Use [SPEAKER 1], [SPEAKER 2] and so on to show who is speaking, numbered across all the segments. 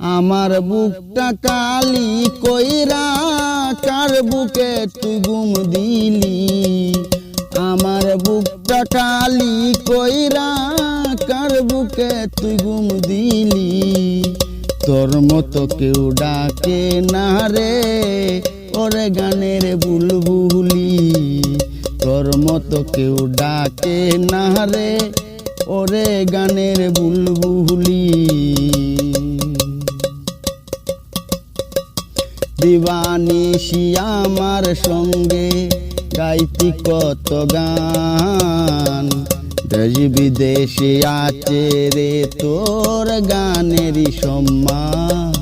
[SPEAKER 1] আমার বুকটা কালি কইরা, কার বুকে তুই গুম দিলি? আমার বুকটা কালি কইরা, কার বুকে তুই গুম দিলি? তোর মতো কেউ ডাকে না রে, ওরে গানের বুলবুলি। তোর মতো কেউ ডাকে না রে, ওরে গানের বুলবুলি। দিবানিশি আমার সঙ্গে গাইতি কত গান। দেশ বিদেশে আছে রে তোর গানেরই সম্মান।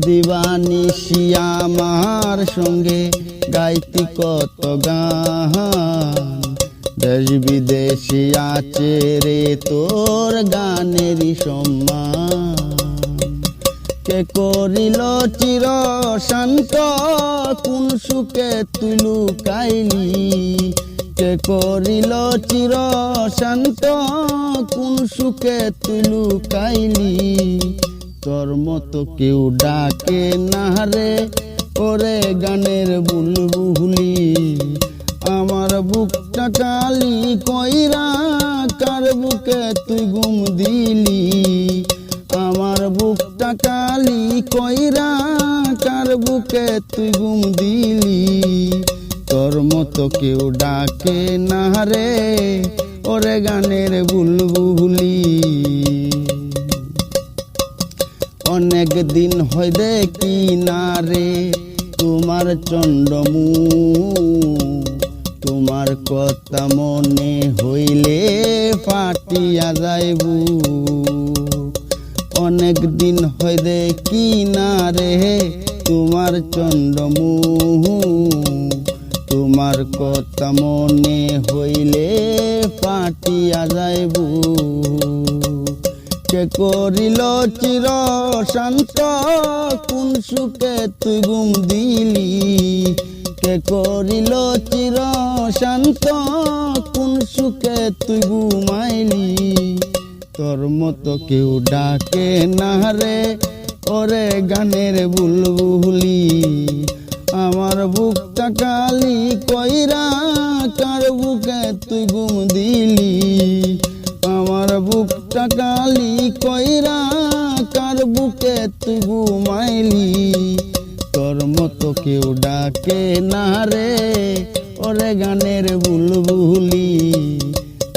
[SPEAKER 1] দিবানিশি আমার সঙ্গে গাইতি কত গান। দেশ বিদেশে আছে রে তোর গানেরই সম্মান। করিল চির শান্ত, কোন সুখে তুই লুকাইলি? কে করিল চির শান্ত, কোন সুখে তুই লুকাইলি? তোর মতো কেউ ডাকে না রে, ওরে গানের বুলবুলি। আমার বুকটা কালি কইরা, কার বুকে তুই গুম দিলি? কালি কইরা কার বুকে তুই গুম দিলি? তোর মতো কেউ ডাকে না রে, ওরে গানের বুলবুলি। অনেক দিন হয় দেখি না রে, তোমার চন্ডমু তোমার কথা মনে হইলে ফাটিয়া যাইবু। অনেক দিন হয় দেখি না রে। তোমার চন্ডমু তোমার কথা মনে হইলে পাটিয়া যাইবু। কে করিল চির শান্ত, কোন সুখে তুই গুম দিলি? কে করিল চির শান্ত, কোন সুখে তুই ঘুমাইলি তোর মতো কেউ ডাকে না রে। ওরে গানের বুলবুলি, আমার বুকটা কালি কইরা কার বুকে তুই গুম দিলি? আমার বুকটা কালি কইরা কার বুকে তুই ঘুমাইলি? তোর মতো কেউ ডাকে না রে, ওরে গানের বুলবুলি।